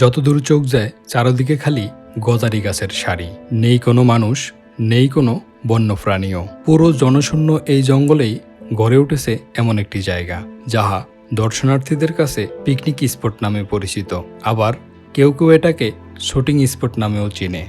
যত দূর চোখ যায়, চারদিকে খালি গজারি গাছের সারি। নেই কোনো মানুষ, নেই কোনো বন্য প্রাণীও পুরো জনশূন্য এই জঙ্গলেই গড়ে উঠেছে এমন একটি জায়গা, যাহা দর্শনার্থীদের কাছে পিকনিক স্পট নামে পরিচিত। আবার কেউ কেউ এটাকে শুটিং স্পট নামেও চিনে।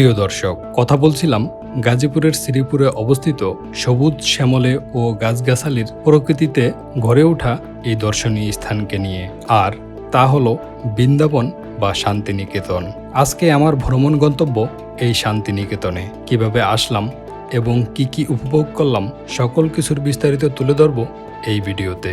প্রিয় দর্শক, কথা বলছিলাম গাজীপুরের শ্রীপুরে অবস্থিত সবুজ শ্যামলে ও গাছগাছালির প্রকৃতিতে গড়ে ওঠা এই দর্শনীয় স্থানকে নিয়ে। আর তা হলো বৃন্দাবন বা শান্তিনিকেতন। আজকে আমার ভ্রমণ গন্তব্য এই শান্তিনিকেতনে। কীভাবে আসলাম এবং কি কি উপভোগ করলাম, সকল কিছুর বিস্তারিত তুলে ধরব এই ভিডিওতে।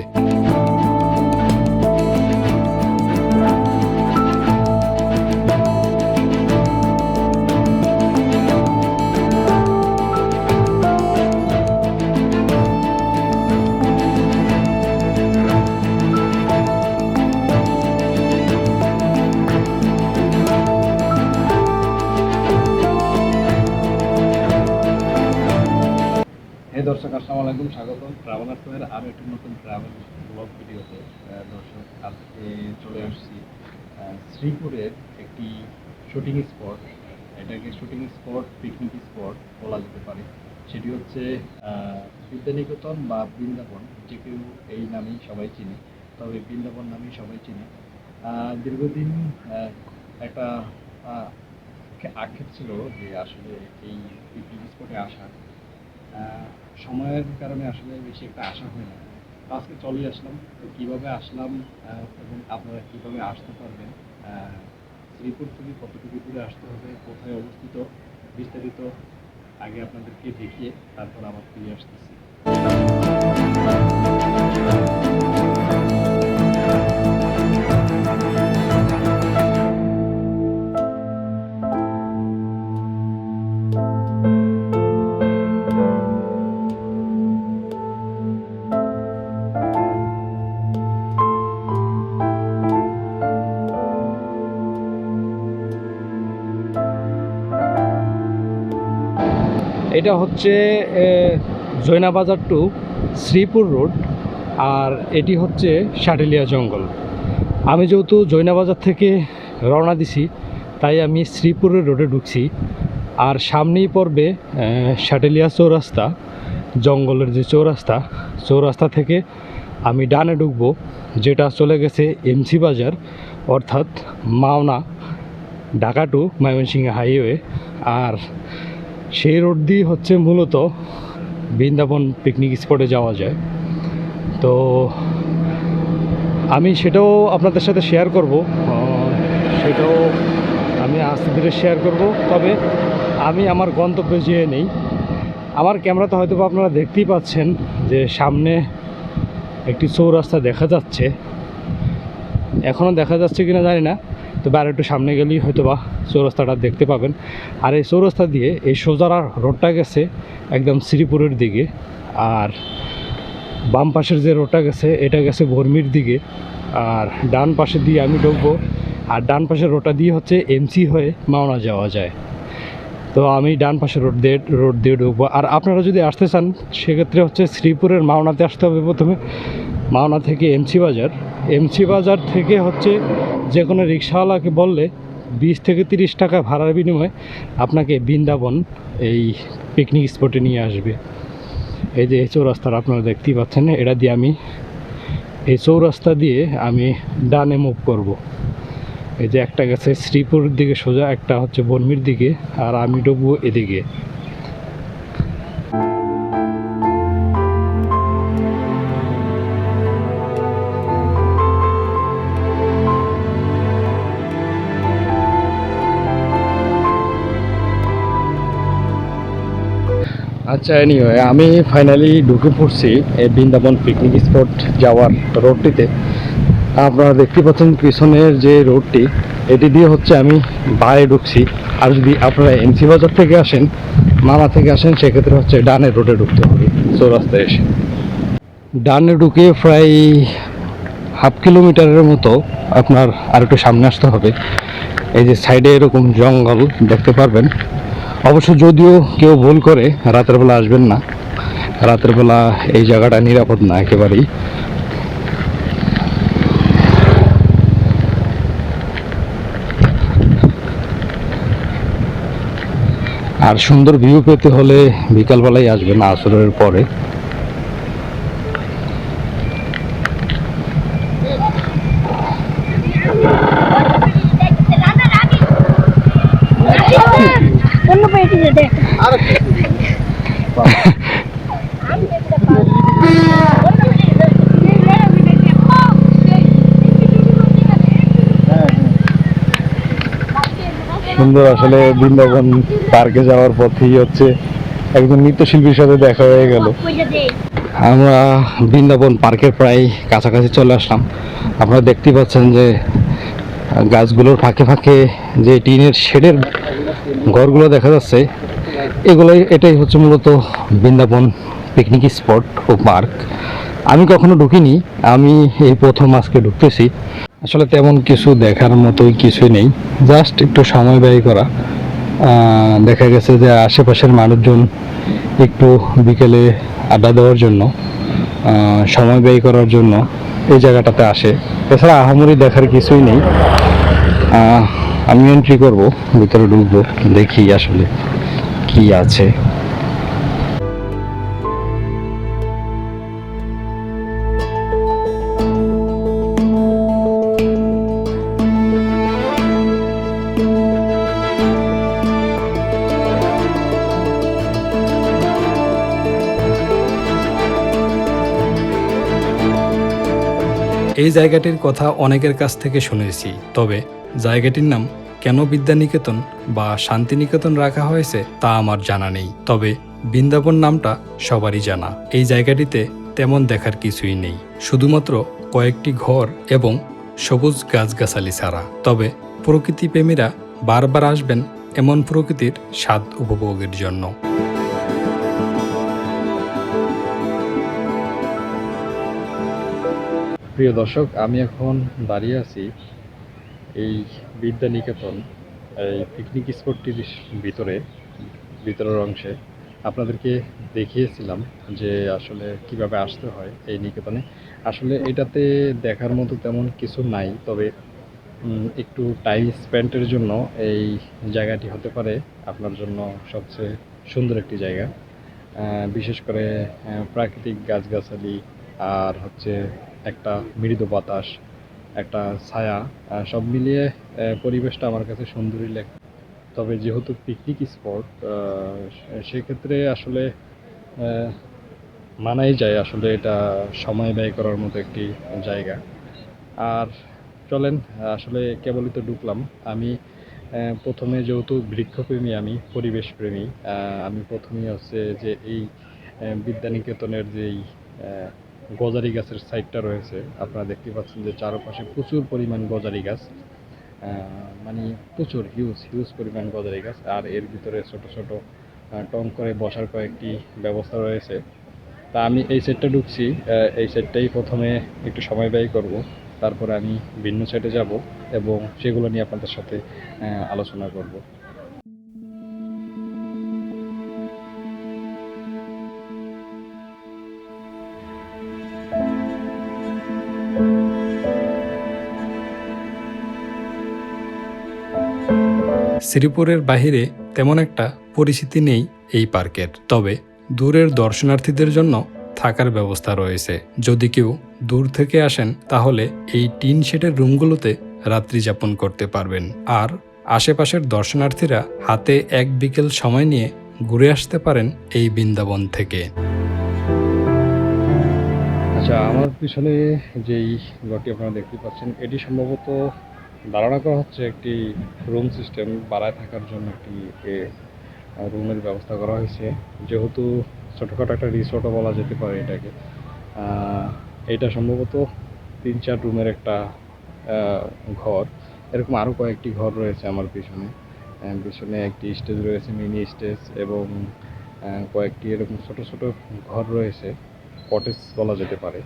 স্বাগতম। ট্রাভেল আর্থের আরও একটি নতুন ট্রাভেল ব্লগ ভিডিওতে দর্শক, আজকে চলে আসছি শ্রীপুরের একটি শুটিং স্পট এটাকে শুটিং স্পট পিকনিক স্পট বলা যেতে পারে। সেটি হচ্ছে বিদ্যানিকেতন বা বৃন্দাবন, যে কেউ এই নামেই সবাই চিনে। তবে বৃন্দাবন নামেই সবাই চিনে। দীর্ঘদিন একটা আক্ষেপ ছিল যে আসলে এই পিকনিক স্পটে আসা সময়ের কারণে আসলে বেশি একটা আশা হয় না। আজকে চলেই আসলাম। তো কীভাবে আসলাম এবং আপনারা কীভাবে আসতে পারবেন শ্রীপুর থেকে কতটুকু দূরে আসতে হবে, কোথায় অবস্থিত, বিস্তারিত আগে আপনাদেরকে দেখিয়ে তারপর আবার ফিরে আসতেছি। এটা হচ্ছে জৈনাবাজার টু শ্রীপুর রোড আর এটি হচ্ছে শাটেলিয়া জঙ্গল। আমি যেহেতু জৈনাবাজার থেকে রওনা দিছি, তাই আমি শ্রীপুরের রোডে ঢুকছি। আর সামনেই পড়বে শাটেলিয়া চৌরাস্তা, জঙ্গলের যে চৌরাস্তা চৌরাস্তা থেকে আমি ডানে ঢুকবো, যেটা চলে গেছে এমসি বাজার, অর্থাৎ মাওনা, ঢাকা টু ময়মনসিংহ হাইওয়ে। আর সেই রোড দিয়ে হচ্ছে মূলত বৃন্দাবন পিকনিক স্পটে যাওয়া যায়। তো আমি সেটাও আপনাদের সাথে শেয়ার করব। সেটাও আমি আস্তে ধীরে শেয়ার করব। তবে আমি আমার গন্তব্যে যেয়ে নেই। আমার ক্যামেরাতে হয়তো আপনারা দেখতেই পাচ্ছেন যে সামনে একটি চৌরাস্তা দেখা যাচ্ছে। এখনও দেখা যাচ্ছে কিনা জানি না। তবে আর একটু সামনে গেলেই হয়তো বা চৌরাস্তাটা দেখতে পাবেন। আর এই চৌরাস্তা দিয়ে এই সোজারা রোডটা গেছে একদম শ্রীপুরের দিকে। আর বাম পাশের যে রোডটা গেছে, এটা গেছে ভর্মির দিকে। আর ডান পাশে দিয়ে আমি ঢুকবো। আর ডান পাশের রোডটা দিয়ে হচ্ছে এমসি হয়ে মাওনা যাওয়া যায়। তো আমি ডান পাশে রোড দিয়ে রোড দিয়ে ঢুকবো। আর আপনারা যদি আসতে চান, সেক্ষেত্রে হচ্ছে শ্রীপুরের মাওনাতে আসতে হবে প্রথমে। মাওনা থেকে এমসি বাজার। এমসি বাজার থেকে হচ্ছে যে কোনো রিক্সাওয়ালাকে বললে বিশ থেকে তিরিশ টাকা ভাড়ার বিনিময়ে আপনাকে বৃন্দাবন এই পিকনিক স্পটে নিয়ে আসবে। এই যে এই চৌরাস্তার আপনারা দেখতেই পাচ্ছেন, এটা দিয়ে আমি এই চৌরাস্তা দিয়ে আমি ডানে মুভ করব। এই যে একটা গেছে শ্রীপুরের দিকে সোজা, একটা হচ্ছে বর্মির দিকে, আর আমি ঢুকবো এদিকে। আচ্ছা এনিওয়ে আমি ফাইনালি ঢুকে পড়ছি এই বৃন্দাবন পিকনিক স্পট যাওয়ার রোডটিতে আপনারা দেখতে পাচ্ছেন পিছনের যে রোডটি এটি দিয়ে হচ্ছে আমি বাইরে ঢুকছি। আর যদি আপনারা এমসি বাজার থেকে আসেন মামা থেকে আসেন, সেক্ষেত্রে হচ্ছে ডানে রোডে ঢুকতে হবে। চৌরাস্তায় এসে। ডানে ঢুকে প্রায় হাফ কিলোমিটারের মতো আপনার আর একটু সামনে আসতে হবে। এই যে সাইডে এরকম জঙ্গল, দেখতে পারবেন। অবশ্য যদিও কেউ ভুল করে রাতের বেলা আসবেন না। রাতের বেলা এই জায়গাটা নিরাপদ না একেবারেই। আর সুন্দর ভিউ পেতে হলে বিকালবেলায় আসবেন, আসরের পরে। সুন্দর আসলে বৃন্দাবন পার্কে যাওয়ার পথেই হচ্ছে একজন নৃত্যশিল্পীর সাথে দেখা হয়ে গেল। আমরা বৃন্দাবন পার্কের প্রায় কাছাকাছি চলে আসলাম। আপনারা দেখতেই পাচ্ছেন যে গাছগুলোর ফাঁকে ফাঁকে যে টিনের শেডের ঘরগুলো দেখা যাচ্ছে, এগুলোই এটাই হচ্ছে মূলত বৃন্দাবন পিকনিক স্পট ও পার্ক আমি কখনো ঢুকিনি, আমি এই প্রথম আজকে ঢুকতেছি। আসলে তেমন কিছু দেখার মতোই কিছুই নেই। জাস্ট একটু সময় ব্যয় করা। দেখা গেছে যে আশেপাশের মানুষজন একটু বিকেলে আড্ডা দেওয়ার জন্য সময় ব্যয় করার জন্য এই জায়গাটাতে আসে। এছাড়া আহামরি দেখার কিছুই নেই। আমি এন্ট্রি করব, ভিতরে ঢুকবো, দেখি আসলে কি আছে। এই জায়গাটির কথা অনেকের কাছ থেকে শুনেছি। তবে জায়গাটির নাম কেন বিদ্যানিকেতন বা শান্তিনিকেতন রাখা হয়েছে তা আমার জানা নেই। তবে বৃন্দাবন নামটা সবারই জানা। এই জায়গাটিতে তেমন দেখার কিছুই নেই। শুধুমাত্র কয়েকটি ঘর এবং সবুজ গাছগাছালি ছাড়া। তবে প্রকৃতিপ্রেমীরা বারবার আসবেন এমন প্রকৃতির স্বাদ উপভোগের জন্য। প্রিয় দর্শক, আমি এখন দাঁড়িয়ে আছি এই বিদ্যানিকেতন, এই পিকনিক স্পটটির ভিতরে, ভিতরের অংশে। আপনাদেরকে দেখিয়েছিলাম যে আসলে কীভাবে আসতে হয় এই নিকেতনে। আসলে এটাতে দেখার মতো তেমন কিছু নাই, তবে একটু টাইম স্পেন্টের জন্য এই জায়গাটি হতে পারে আপনার জন্য সবচেয়ে সুন্দর একটি জায়গা। বিশেষ করে প্রাকৃতিক গাছগাছালি আর হচ্ছে একটা মৃদু বাতাস, একটা ছায়া সব মিলিয়ে পরিবেশটা আমার কাছে সুন্দরই লাগে, তবে যেহেতু পিকনিক স্পট সেক্ষেত্রে আসলে মানাই যায় আসলে এটা সময় ব্যয় করার মতো একটি জায়গা। আর চলেন, আসলে কেবলই তো ঢুকলাম। আমি প্রথমে যেহেতু বৃক্ষপ্রেমী আমি পরিবেশ প্রেমী আমি প্রথমেই হচ্ছে যে এই বিদ্যানিকেতনের যেই গজারি গাছের সাইডটা রয়েছে। আপনারা দেখতে পাচ্ছেন যে চারপাশে প্রচুর পরিমাণ গজারি গাছ। মানে প্রচুর হিউজ হিউজ পরিমাণ গজারি গাছ। আর এর ভিতরে ছোট ছোট টং করে বসার কয়েকটি ব্যবস্থা রয়েছে। তা আমি এই সেটটা ঢুকছি। এই সেটটাই প্রথমে একটু সময় ব্যয় করব। তারপরে আমি ভিন্ন সাইডে যাব এবং সেগুলো নিয়ে আপনাদের সাথে আলোচনা করব। শ্রীপুরের বাহিরে তেমন একটা পরিচিতি নেই এই পার্কের। তবে দূরের দর্শনার্থীদের জন্য থাকার ব্যবস্থা রয়েছে। যদি কেউ দূর থেকে আসেন, তাহলে এই টিন শেডের রুমগুলোতে রাত্রি যাপন করতে পারবেন। আর আশেপাশের দর্শনার্থীরা হাতে এক বিকেল সময় নিয়ে ঘুরে আসতে পারেন এই বৃন্দাবন থেকে। আচ্ছা আমার পিছনে যেই ঘরটি আপনারা দেখতে পাচ্ছেন, এটি সম্ভবত ধারণা করা হচ্ছে একটি রুম সিস্টেম বাড়ায় থাকার জন্য একটি রুমের ব্যবস্থা করা হয়েছে। যেহেতু ছোটোখাটো একটা রিসোর্টও বলা যেতে পারে এটাকে। এটা সম্ভবত তিন চার রুমের একটা ঘর। এরকম আরও কয়েকটি ঘর রয়েছে আমার পিছনে। পিছনে একটি স্টেজ রয়েছে, মিনি স্টেজ এবং কয়েকটি এরকম ছোট ছোট ঘর রয়েছে। কটেজ বলা যেতে পারে।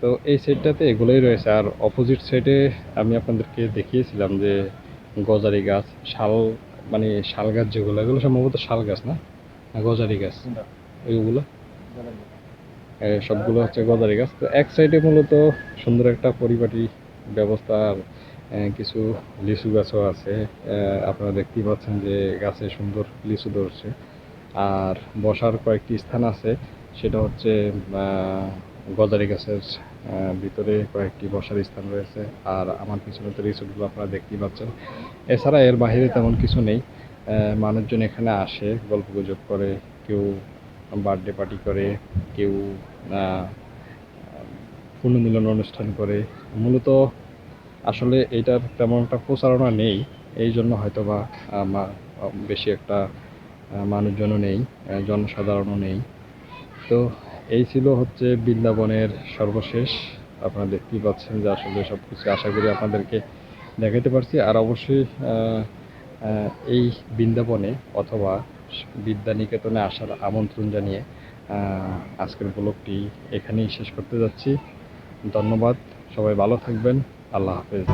তো এই সাইডটাতে এগুলোই রয়েছে। আর অপোজিট সাইডে আমি আপনাদেরকে দেখিয়েছিলাম যে গজারি গাছ শাল মানে শাল গাছ যেগুলো এগুলো সম্ভবত শাল গাছ না? গজারি গাছ। এইগুলো সবগুলো হচ্ছে গজারি গাছ। তো এক সাইডে মূলত সুন্দর একটা পরিপাটি ব্যবস্থা আর কিছু লিচু গাছও আছে। আপনারা দেখতেই পাচ্ছেন যে গাছে সুন্দর লিচু ধরছে। আর বসার কয়েকটি স্থান আছে। সেটা হচ্ছে গজারি গাছের ভিতরে কয়েকটি বসার স্থান রয়েছে আর আমার পিছনে তো রিসোর্টগুলো আপনারা দেখতেই পাচ্ছেন। এছাড়া এর বাইরে তেমন কিছু নেই। মানুষজন এখানে আসে গল্প গুজব করে, কেউ বার্থডে পার্টি করে, কেউ পুনর্মিলন অনুষ্ঠান করে। মূলত আসলে এটার তেমন একটা প্রচারণা নেই। এই জন্য হয়তো বা বেশি একটা মানুষজনও নেই জনসাধারণও নেই। তো এই ছিল হচ্ছে বৃন্দাবনের সর্বশেষ। আপনারা দেখতেই পাচ্ছেন যে আসলে সব কিছু আশা করি আপনাদেরকে দেখাতে পারছি। আর অবশ্যই এই বৃন্দাবনে অথবা বিদ্যানিকেতনে আসার আমন্ত্রণ জানিয়ে আজকের ব্লগটি এখানেই শেষ করতে যাচ্ছি। ধন্যবাদ। সবাই ভালো থাকবেন। আল্লাহ হাফেজ।